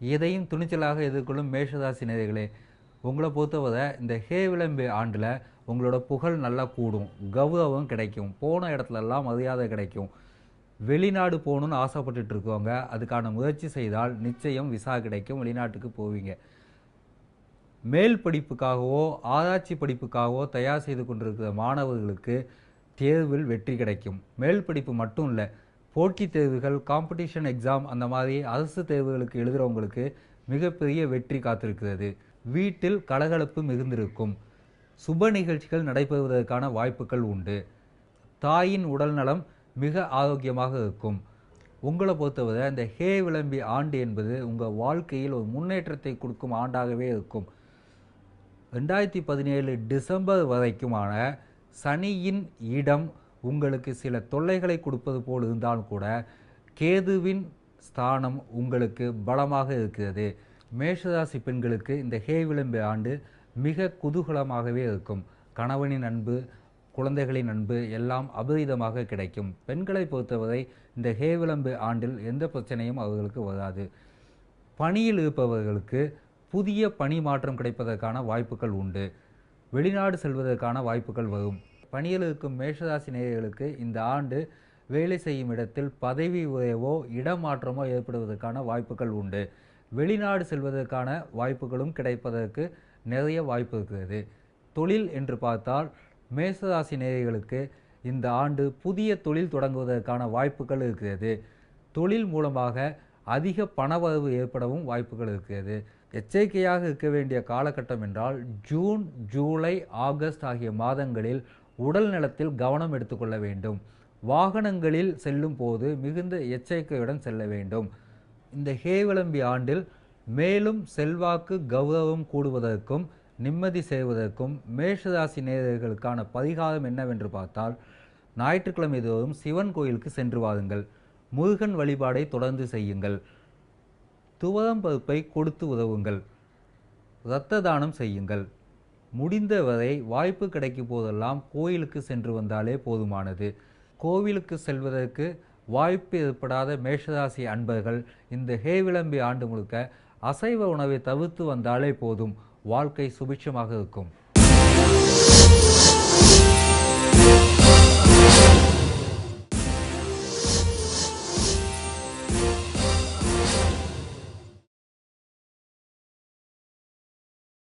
எதையும் துணிச்சலாக எதிர்கொள்ளும் மேஷராசி நேர்களே உங்களை பொறுத்தவரை இந்த ஹே விளம்பு ஆண்டில் உங்களோட புகழ் நல்லா கூடும் கௌரவம் கிடைக்கும் போன இடத்துலலாம் மரியாதை கிடைக்கும். வெளிநாடு போகணுன்னு ஆசைப்பட்டுட்டு இருக்கவங்க அதுக்கான முயற்சி செய்தால் நிச்சயம் விசா கிடைக்கும் வெளிநாட்டுக்கு போவீங்க. மேல் படிப்புக்காகவோ ஆராய்ச்சி படிப்புக்காகவோ தயார் செய்து கொண்டிருக்கிற மாணவர்களுக்கு தேர்வில் வெற்றி கிடைக்கும். மேல் படிப்பு மட்டும் இல்லை போட்டித் தேர்வுகள் காம்படிஷன் எக்ஸாம் அந்த மாதிரி அரசு தேர்வுகளுக்கு எழுதுகிறவங்களுக்கு மிகப்பெரிய வெற்றி காத்திருக்கிறது. வீட்டில் கலகலப்பு மிகுந்திருக்கும். சுப நிகழ்ச்சிகள் நடைபெறுவதற்கான வாய்ப்புகள் உண்டு. தாயின் உடல்நலம் மிக ஆரோக்கியமாக இருக்கும். உங்களை பொறுத்தவரை இந்த ஹே விளம்பி ஆண்டு என்பது உங்கள் வாழ்க்கையில் ஒரு முன்னேற்றத்தை கொடுக்கும் ஆண்டாகவே இருக்கும். ரெண்டாயிரத்தி பதினேழு டிசம்பர் வரைக்குமான சனியின் இடம் உங்களுக்கு சில தொல்லைகளை கொடுப்பது போல் இருந்தாலும் கூட கேதுவின் ஸ்தானம் உங்களுக்கு பலமாக இருக்கிறது. மேஷராசி பெண்களுக்கு இந்த ஹே விளம்பு ஆண்டு மிக குதூகலமாகவே இருக்கும். கணவனின் அன்பு குழந்தைகளின் அன்பு எல்லாம் அபரிதமாக கிடைக்கும். பெண்களை பொறுத்தவரை இந்த ஹே விளம்பு ஆண்டில் எந்த பிரச்சனையும் அவர்களுக்கு வராது. பணியில் இருப்பவர்களுக்கு புதிய பணி மாற்றம் கிடைப்பதற்கான வாய்ப்புகள் உண்டு. வெளிநாடு செல்வதற்கான வாய்ப்புகள் வரும். பணியில் இருக்கும் மேஷராசி நேயர்களுக்கு இந்த ஆண்டு வேலை செய்யும் இடத்தில் பதவி உயர்வோ இடமாற்றமோ ஏற்படுவதற்கான வாய்ப்புகள் உண்டு. வெளிநாடு செல்வதற்கான வாய்ப்புகளும் கிடைப்பதற்கு நிறைய வாய்ப்பு இருக்கிறது. தொழில் என்று பார்த்தால் மேசராசி நேயர்களுக்கு இந்த ஆண்டு புதிய தொழில் தொடங்குவதற்கான வாய்ப்புகள் இருக்கிறது. தொழில் மூலமாக அதிக பணவரவு ஏற்படவும் வாய்ப்புகள் இருக்கிறது. எச்சரிக்கையாக இருக்க வேண்டிய காலகட்டம் என்றால் ஜூன் ஜூலை ஆகஸ்ட் ஆகிய மாதங்களில் உடல் நலத்தில் கவனம் எடுத்துக்கொள்ள வேண்டும். வாகனங்களில் செல்லும் போது மிகுந்த எச்சரிக்கையுடன் செல்ல வேண்டும். இந்த ஹேவிளம்பி ஆண்டில் மேலும் செல்வாக்கு கௌரவம் கூடுவதற்கும் நிம்மதி செய்வதற்கும் மேஷராசி நேயர்களுக்கான பரிகாரம் என்னவென்று பார்த்தால் ஞாயிற்றுக்கிழமை தோறும் சிவன் கோயிலுக்கு சென்று வாருங்கள். முருகன் வழிபாடை தொடர்ந்து செய்யுங்கள். துவரம் பருப்பை கொடுத்து உதவுங்கள். இரத்த தானம் செய்யுங்கள். முடிந்தவரை வாய்ப்பு கிடைக்கும் போதெல்லாம் கோயிலுக்கு சென்று வந்தாலே போதுமானது. கோவிலுக்கு செல்வதற்கு வாய்ப்பு ஏற்படாத மேஷராசி அன்பர்கள் இந்த ஹே விளம்பி ஆண்டு முழுக்க அசைவ உணவை தவிர்த்து வந்தாலே போதும். வாழ்க்கை சுபிட்சமாக இருக்கும்.